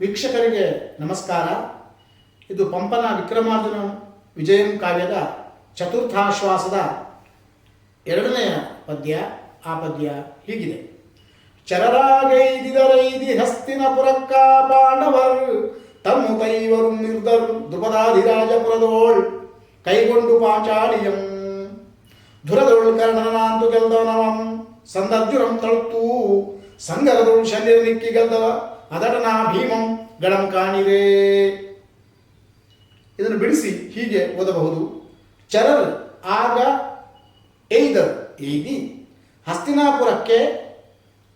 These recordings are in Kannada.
ವೀಕ್ಷಕರಿಗೆ ನಮಸ್ಕಾರ. ಇದು ಪಂಪನ ವಿಕ್ರಮಾರ್ಜುನ ವಿಜಯಂ ಕಾವ್ಯದ ಚತುರ್ಥಾಶ್ವಾಸದ ಎರಡನೆಯ ಪದ್ಯ. ಆ ಪದ್ಯ ಹೀಗಿದೆ. ಚರರಾಗೈದಿದರೈದಿ ಹಸ್ತಿನಪುರಕ್ಕ ಪಾಂಡವರ್, ತಮ್ಮು ಕೈವರು ನಿರ್ಧರು ದ್ರುಪದಾಧಿರಾಜಪುರದೋಳ್ ಕೈಗೊಂಡು ಪಾಚಾಳಿಯಂ ಧುರದೊಳ್ ಕರ್ಣನಾಂತು ಗೆಲ್ದವನವಂ ಸಂದರ್ಜುರಂ ತಳುತ್ತೂ ಸಂಗರದೊಳ್ ನಿಕ್ಕಿ ಗೆಲ್ದವ ಅದಟನ ಭೀಮಂ ಗಳಂ ಕಾಣಿರೆ. ಇದನ್ನು ಬಿಡಿಸಿ ಹೀಗೆ ಓದಬಹುದು. ಚರರ್ ಆಗ ಏಯ್ದರ್, ಏಯ್ದಿ. ಹಸ್ತಿನಾಪುರಕ್ಕೆ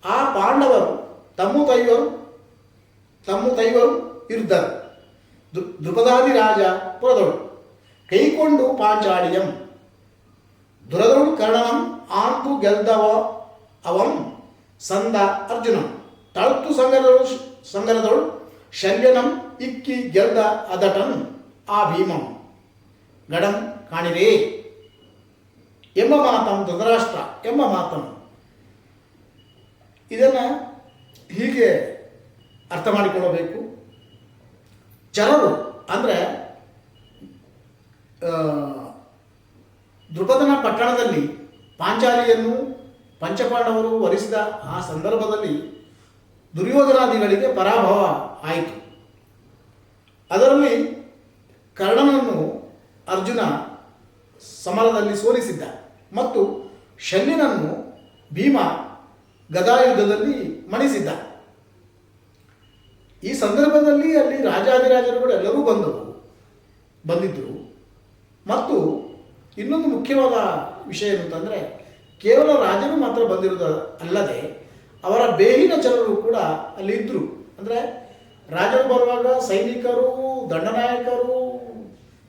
ಆ ಪಾಂಡವರು, ತಮ್ಮ ತೈವರು ತಮ್ಮ ತೈವರು ಇರ್ದರು. ದೃಪದಾದಿ ರಾಜ ಪುರದಳು. ಕೈಕೊಂಡು ಪಾಂಚಾಳಿಯಂ ದುರದೊಳು ಕರ್ಣನಂ ಆಂತು ಗೆಲ್ದವ ಅವಂ, ಸಂದ ಅರ್ಜುನಂ. ತಳುತ್ತು ಸಂಗರಗಳು ಸಂಗರದವಳು ಶಲ್ಯನಂ ಇಕ್ಕಿ ಗೆಲ್ದ ಅದಟನ್ ಆ ಭೀಮಂ ಗಡಂ ಕಾಣಿರೇ. ಎಂಬ ಮಾತಂ ಧೃತರಾಷ್ಟ್ರ, ಎಂಬ ಮಾತಂ. ಇದನ್ನು ಹೀಗೆ ಅರ್ಥ ಮಾಡಿಕೊಳ್ಳಬೇಕು. ಚರರು ಅಂದರೆ ದೃಪದನ ಪಟ್ಟಣದಲ್ಲಿ ಪಾಂಚಾಲಿಯನ್ನು ಪಂಚಪಾಂಡವರು ವರಿಸಿದ ಆ ಸಂದರ್ಭದಲ್ಲಿ ದುರ್ಯೋಧನಾದಿಗಳಿಗೆ ಪರಾಭವ ಆಯಿತು. ಅದರಲ್ಲಿ ಕರ್ಣನನ್ನು ಅರ್ಜುನ ಸಮರದಲ್ಲಿ ಸೋಲಿಸಿದ್ದ ಮತ್ತು ಶಲ್ಯನನ್ನು ಭೀಮ ಗದಾಯುದ್ಧದಲ್ಲಿ ಮಣಿಸಿದ್ದ. ಈ ಸಂದರ್ಭದಲ್ಲಿ ಅಲ್ಲಿ ರಾಜಾದಿರಾಜರುಗಳು ಎಲ್ಲರೂ ಬಂದವು ಬಂದಿದ್ದರು. ಮತ್ತು ಇನ್ನೊಂದು ಮುಖ್ಯವಾದ ವಿಷಯ ಏನು ಅಂತಂದರೆ ಕೇವಲ ರಾಜರು ಮಾತ್ರ ಬಂದಿರೋದು ಅಲ್ಲದೆ ಅವರ ಬೇಹಿನ ಜನರು ಕೂಡ ಅಲ್ಲಿ ಇದ್ದರು ಅಂದರೆ ರಾಜರು ಬರುವಾಗ ಸೈನಿಕರು, ದಂಡನಾಯಕರು,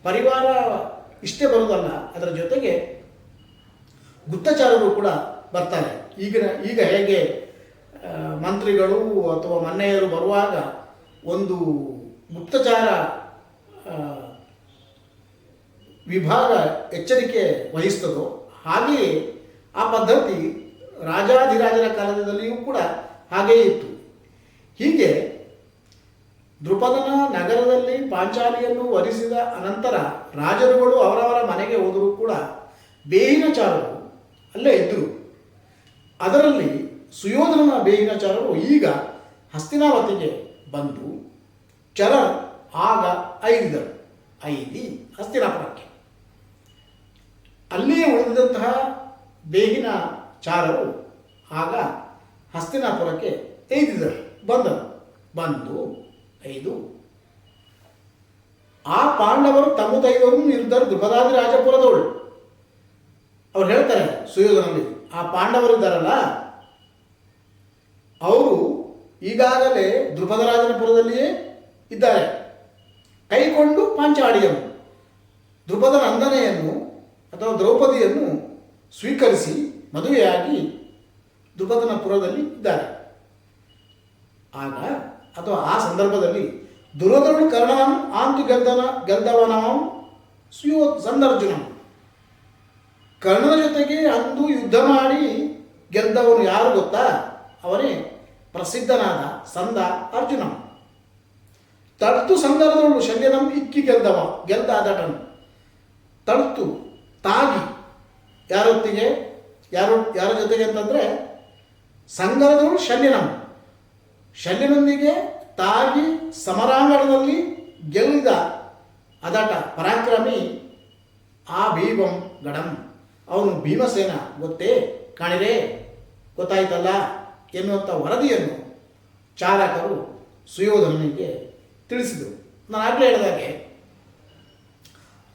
ಪರಿವಾರ ಇಷ್ಟೇ ಬರೋದಲ್ಲ ಅದರ ಜೊತೆಗೆ ಗುಪ್ತಚಾರರು ಕೂಡ ಬರ್ತಾರೆ. ಈಗ ಈಗ ಹೇಗೆ ಮಂತ್ರಿಗಳು ಅಥವಾ ಮನ್ನೆಯರು ಬರುವಾಗ ಒಂದು ಗುಪ್ತಚಾರ ವಿಭಾಗ ಎಚ್ಚರಿಕೆ ವಹಿಸ್ತದೋ ಹಾಗೆಯೇ ಆ ಪದ್ಧತಿ ರಾಜಾಧಿರಾಜರ ಕಾಲದಲ್ಲಿಯೂ ಕೂಡ ಹಾಗೆಯೇ ಇತ್ತು. ಹೀಗೆ ದೃಪದನ ನಗರದಲ್ಲಿ ಪಾಂಚಾಲಿಯನ್ನು ವರಿಸಿದ ಅನಂತರ ರಾಜರುಗಳು ಅವರವರ ಮನೆಗೆ ಹೋದರೂ ಕೂಡ ಬೇಹಿನಚಾರರು ಅಲ್ಲೇ ಇದ್ದರು. ಅದರಲ್ಲಿ ಸುಯೋಧನನ ಬೇಹಿನಚಾರರು ಈಗ ಹಸ್ತಿನಾವತಿಗೆ ಬಂದು ಚರ ಆಗ ಐದಿದರು ಐದಿ ಹಸ್ತಿನಾಪುರಕ್ಕೆ. ಅಲ್ಲಿಯೇ ಉಳಿದಂತಹ ಬೇಹಿನ ಚಾರರು. ಆಗ ಹಸ್ತಿನಾಪುರಕ್ಕೆ ಐದಿದರು ಬಂದರು. ಬಂದು ಐದು. ಆ ಪಾಂಡವರು ತಮ್ಮ ದೈವರು ನಿರ್ಧಾರ ದ್ರುಪದಾದಿ ರಾಜಪುರದವಳು. ಅವ್ರು ಹೇಳ್ತಾರೆ ಸುಯೋಧನಲ್ಲಿ, ಆ ಪಾಂಡವರು ಇದ್ದಾರಲ್ಲ? ಅವರು ಈಗಾಗಲೇ ದ್ರುಪದರಾಜನಪುರದಲ್ಲಿಯೇ ಇದ್ದಾರೆ. ಕೈಕೊಂಡು ಪಾಂಚಾಡಿಯನ್ನು ದ್ರುಪದ ನಂದನೆಯನ್ನು ಅಥವಾ ದ್ರೌಪದಿಯನ್ನು ಸ್ವೀಕರಿಸಿ ಮದುವೆಯಾಗಿ ದ್ರುಪದನ ಪುರದಲ್ಲಿ ಇದ್ದಾರೆ. ಆಗ ಅಥವಾ ಆ ಸಂದರ್ಭದಲ್ಲಿ ದುರೋಧನ ಕರ್ಣನ ಆಂತಿ ಗಂಧನ ಗೆಲ್ದವನವಂ ಸುಯೋ ಸಂದರ್ಜುನ ಕರ್ಣನ ಜೊತೆಗೆ ಅಂದು ಯುದ್ಧ ಮಾಡಿ ಗೆದ್ದವನು ಯಾರು ಗೊತ್ತಾ? ಅವನೇ ಪ್ರಸಿದ್ಧನಾದ ಸಂದ ಅರ್ಜುನ ತಡ್ತು ಸಂದರ್ಭದವಳು ಶಲ್ಯನಂ ಇಕ್ಕಿ ಗೆದ್ದವ ಗೆದ್ದ ದಟನು ತಡ್ತು, ತಾಗಿ, ಯಾರೊತ್ತಿಗೆ? ಯಾರು, ಯಾರ ಜೊತೆಗೆ ಅಂತಂದರೆ ಸಂಗರದವರು ಶಲ್ಯನಂ ಶಲ್ಯನೊಂದಿಗೆ ತಾಗಿ ಸಮರಾಂಗಣದಲ್ಲಿ ಗೆಲ್ಲಿದ ಅದಾಟ ಪರಾಕ್ರಮಿ ಆ ಭೀಮಂ ಗಡಂ. ಅವನು ಭೀಮಸೇನ, ಗೊತ್ತೇ? ಕಾಣಿರೆ? ಗೊತ್ತಾಯ್ತಲ್ಲ? ಎನ್ನುವಂಥ ವರದಿಯನ್ನು ಚಾಲಕರು ಸುಯೋಧನಿಗೆ ತಿಳಿಸಿದರು. ನಾನು ಆಗಲೇ ಹೇಳಿದಾಗೆ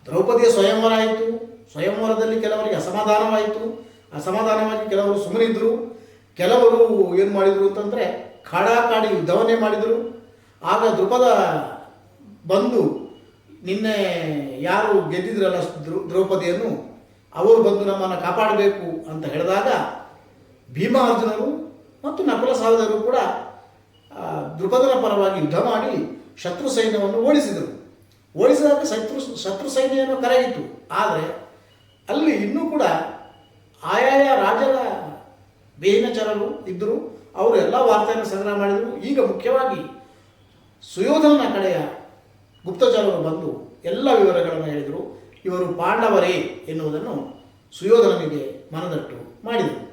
ದ್ರೌಪದಿಯ ಸ್ವಯಂವರ ಆಯಿತು. ಸ್ವಯಂವರದಲ್ಲಿ ಕೆಲವರಿಗೆ ಅಸಮಾಧಾನವಾಯಿತು. ಅಸಮಾಧಾನವಾಗಿ ಕೆಲವರು ಸುಮ್ಮನಿದ್ದರು ಕೆಲವರು ಏನು ಮಾಡಿದರು ಅಂತಂದರೆ ಕಾಡಾಕಾಡಿ ಯುದ್ಧವನ್ನೇ ಮಾಡಿದರು. ಆಗ ದೃಪದ ಬಂದು ನಿನ್ನೆ ಯಾರು ಗೆದ್ದಿದ್ರಲ್ಲ ದ್ರೌ, ದ್ರೌಪದಿಯನ್ನು, ಅವರು ಬಂದು ನಮ್ಮನ್ನು ಕಾಪಾಡಬೇಕು ಅಂತ ಹೇಳಿದಾಗ ಭೀಮಾರ್ಜುನರು ಮತ್ತು ನಕುಲ ಸಹೋದರರು ಕೂಡ ದ್ರುಪದನ ಪರವಾಗಿ ಯುದ್ಧ ಮಾಡಿ ಶತ್ರು ಸೈನ್ಯವನ್ನು ಓಡಿಸಿದರು. ಓಡಿಸಿದಾಗ ಶತ್ರು ಶತ್ರು ಸೈನ್ಯವನ್ನು ಕರಗಿತು. ಆದರೆ ಅಲ್ಲಿ ಇನ್ನೂ ಕೂಡ ಆಯಾಯ ರಾಜರ ಬೇಹಿನಚರರು ಇದ್ದರು. ಅವರು ಎಲ್ಲ ವಾರ್ತೆಯನ್ನು ಸಂಗ್ರಹ ಮಾಡಿದರು. ಈಗ ಮುಖ್ಯವಾಗಿ ಸುಯೋಧನ ಕಡೆಯ ಗುಪ್ತಚರರು ಬಂದು ಎಲ್ಲ ವಿವರಗಳನ್ನು ಹೇಳಿದರು. ಇವರು ಪಾಂಡವರೇ ಎನ್ನುವುದನ್ನು ಸುಯೋಧನನಿಗೆ ಮನದಟ್ಟು ಮಾಡಿದರು.